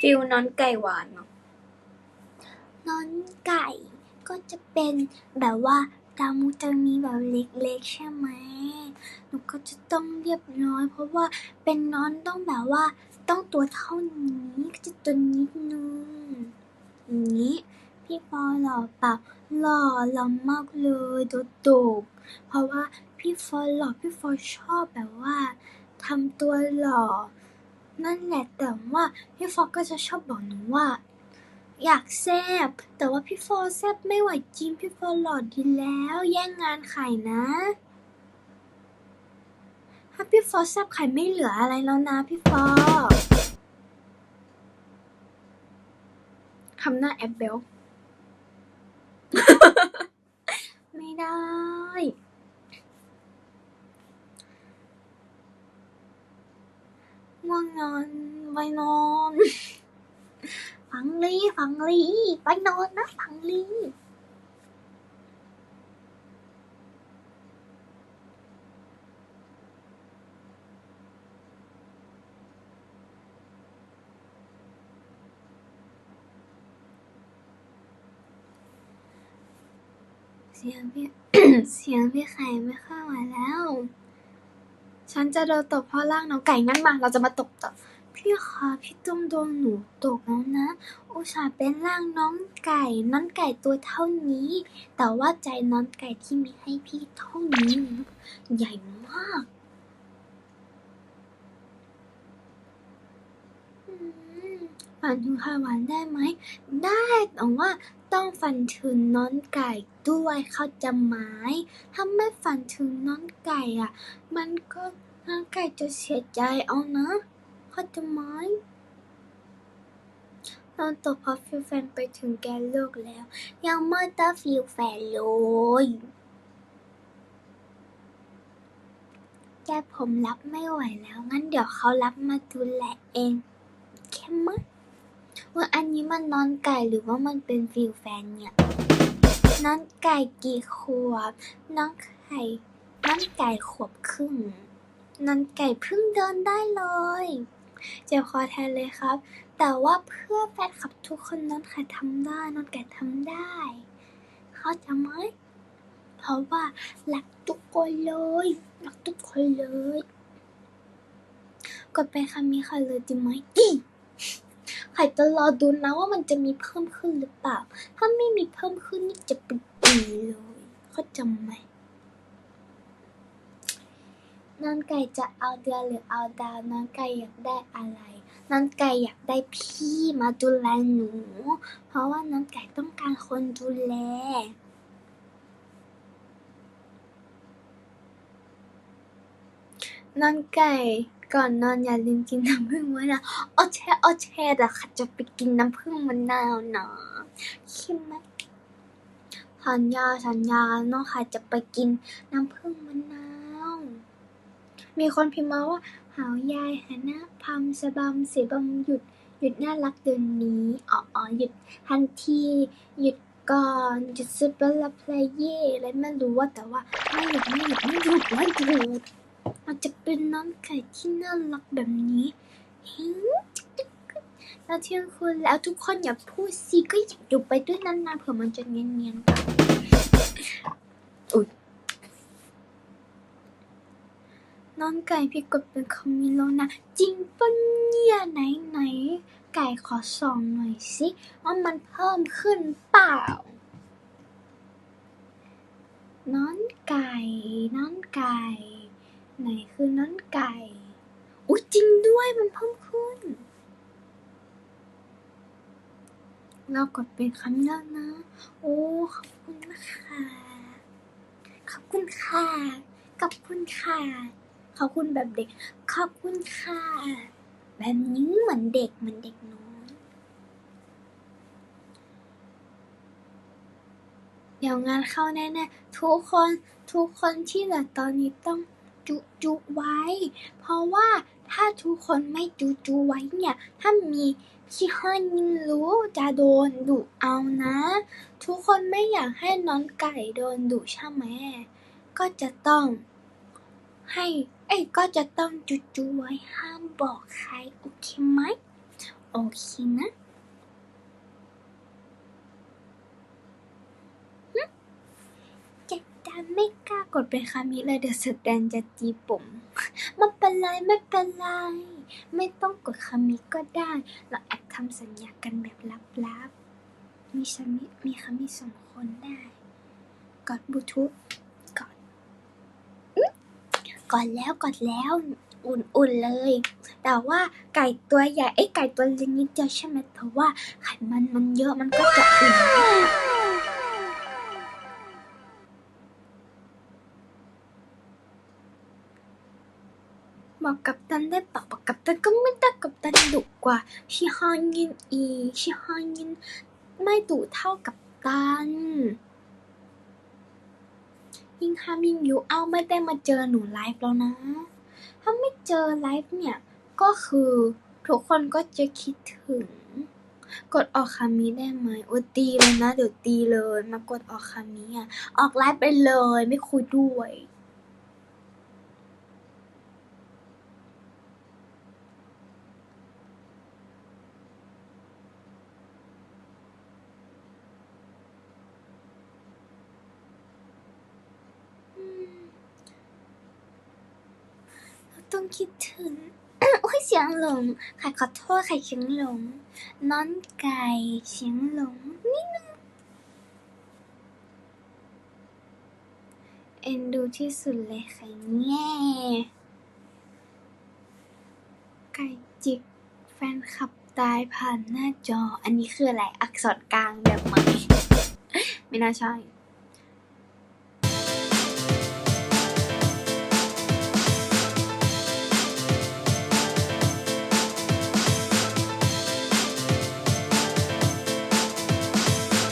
ฟิลนอนไก่หวานเนาะน้อนไก่ก็จะเป็นแบบว่าตามูจะมีแบบเล็กๆใช่ไหมหนูก็จะต้องเรียบร้อย เพราะว่าเป็นน้อนต้องแบบว่าต้องตัวเท่านี้ก็จะตัวนิดนึงอย่างนี้ พี่ฟอหล่อเปล่าหล่อหล่อมากเลยโดดดกเพราะว่าพี่ฟอหล่อพี่ฟอชอบแบบว่าทำตัวหล่อ นั่นแหละแต่ว่าพี่ฟอก็จะชอบบอกหนูว่า อยากแซบแต่ว่าพี่ฟอแซบไม่ไหวจริงพี่ฟอหล่อดีแล้ว แย่งงานไข่นะ ถ้าพี่ฟอแซบไข่ไม่เหลืออะไรแล้วนะพี่ฟอคำหน้าแอปเบล ไม่ได้ ง่วง นอน ไปนอน ฝังลีฝังลีไปนอนนะฝังลีเสียงพี่ เสียงพี่ไข่ไม่ค่อยไหวแล้ว ฉันจะโดนตบเพราะร่างน้องไก่งั้นมา เราจะมาตบต่อ พี่คะพี่ตุ้มโดนหนูตกแล้วนะ อุตส่าห์เป็นร่างน้องไก่ น้องไก่ตัวเท่านี้ แต่ว่าใจน้องไก่ที่มีให้พี่เท่านี้ ใหญ่มากอืม ฝันถึงไข่หวานได้ไหม ได้แต่ว่าต้องฝันถึงน้องไก่ด้วยเขาจไหมถ้าไม่ฝันถึงน้องไก่อะ มันก็น้องไก่จะเสียใจเอานะเขาจไหมตอนตกพอฟิลแฟนไปถึงแกนเลิกแล้ว ยังไม่ได้ฟิลแฟนเลยแกผมรับไม่ไหวแล้ว งั้นเดี๋ยวเขารับมาดูแลเองแค่มั้ย ว่าอันนี้มันนอนไก่หรือว่ามันเป็นฟิลแฟนเนี่ยน้องไก่กี่ขวบ น้องไข่น้องไก่ขวบครึ่งนันไก่เพิ่งเดินได้เลย เจ็บคอแทนเลยครับ แต่ว่าเพื่อแฟนคลับทุกคนนันไก่ทำได้นันไก่ทำได้ เขาใจะไหมเพราะว่ารักทุกคนเลยรักทุกคนเลย กดไปคำนี้ค่ะเลยดีไหม ดีไข่จะรอดูนะว่ามันจะมีเพิ่มขึ้นหรือเปล่า ถ้าไม่มีเพิ่มขึ้นนี่จะเป็นดีเลย เขาใจะไหมน้องไก่จะเอาเดือนหรือเอาดาวน้องไก่อยากได้อะไรน้องไก่อยากได้พี่มาดูแลหนู เพราะว่าน้องไก่ต้องการคนดูแลน้องไก่ ก่อนนอนอย่าลืมกินน้ำผึ้งมะนาวโอเชโอเชเดี๋ยวค่ะจะไปกินน้ำผึ้งมะนาวนะคิดไหมสัญญาสัญญาน้องค่ะจะไปกินน้ำผึ้งมะนาว มีคนพิมพ์มาว่า หาวยายหาหน้าพัมสะบัมเสียบัมหยุดหยุดน่ารักเดือนนี้อ๋ออ๋อหยุดทันทีหยุดก่อนหยุดซุปเปอร์ลาเพลย์เย่อะไรไม่รู้ว่าแต่ว่าไม่หยุดไม่หยุดไม่หยุดไม่หยุด มันจะเป็นน้องไก่ที่น่ารักแบบนี้หิงแล้วเที่ยงคืนแล้วทุกคนอย่าพูดสิก็อยากอยู่ไปด้วยนานๆเผื่อมันจะเนียนๆกันอุ้ยน้องไก่พี่กดเป็นคอมมิโลนะ จริงปะเนี่ยไหนไหนไก่ขอส่องหน่อยสิว่ามันเพิ่มขึ้นเปล่า น้องไก่ น้องไก่ ไหนคือน้องไก่ อุ้ยจริงด้วยมันเพิ่มขึ้น เรากดเป็นคำแล้วนะ โอ้ ขอบคุณนะคะ ขอบคุณค่ะ ขอบคุณค่ะ ขอบคุณแบบเด็ก ขอบคุณค่ะ แบบนี้เหมือนเด็กเหมือนเด็กน้อยเดี๋ยวงานเข้าแน่ๆทุกคนทุกคนที่เหลือตอนนี้ต้อง จุจุไว้ เพราะว่าถ้าทุกคนไม่จุจุไว้เนี่ย ถ้ามีที่ห้อยินรู้จะโดนดุเอานะ ทุกคนไม่อยากให้น้องไก่โดนดุใช่ไหมก็จะต้อง ให้เอ้ก็จะต้องจุจุไว้ห้ามบอกใคร โอเคไหม โอเคนะหึเจ็ดดา นไม่กล้ากดเป็นคามิเลยเดี๋ยวสแตนจะจีผมไม่เป็นไรไม่เป็นไร ไม่ต้องกดคามิก็ได้ เราแอบทำสัญญากันแบบลับๆ มีคามิมีคามิสองคนได้ กดบลูทูธกดอื้อกดแล้วกดแล้วอุ่นๆเลย แต่ว่าไก่ตัวใหญ่ไอ้ไก่ตัวเล็กนิดเดียวใช่ไหมเพราะว่าไขมันมันเยอะมันก็จะอุ่น บอกกับตันได้ปะบอกกับตันก็ไม่ได้กับตันดุกว่าชิฮอนยินอีชิฮอนยินไม่ดุเท่ากับตันยิ่งฮามิงยูเอาไม่ได้มาเจอหนูไลฟ์แล้วนะ ถ้าไม่เจอไลฟ์เนี่ย ก็คือทุกคนก็จะคิดถึง กดออกคามิได้ไหมโอ้ตีเลยนะ เดี๋ยวตีเลย มากดออกคามิอะ ออกไลฟ์ไปเลย ไม่คุยด้วย ต้องคิดถึงโอ้ยเสียงหลง ค่ะขอโทษค่ะเสียงหลง น้อนไก่เสียงหลงนิดนึงเอ็นดูที่สุดเลยค่ะแง่ไก่จิกแฟนคลับตายผ่านหน้าจอ อันนี้คืออะไร อักษรกลางแบบใหม่ ไม่น่าใช่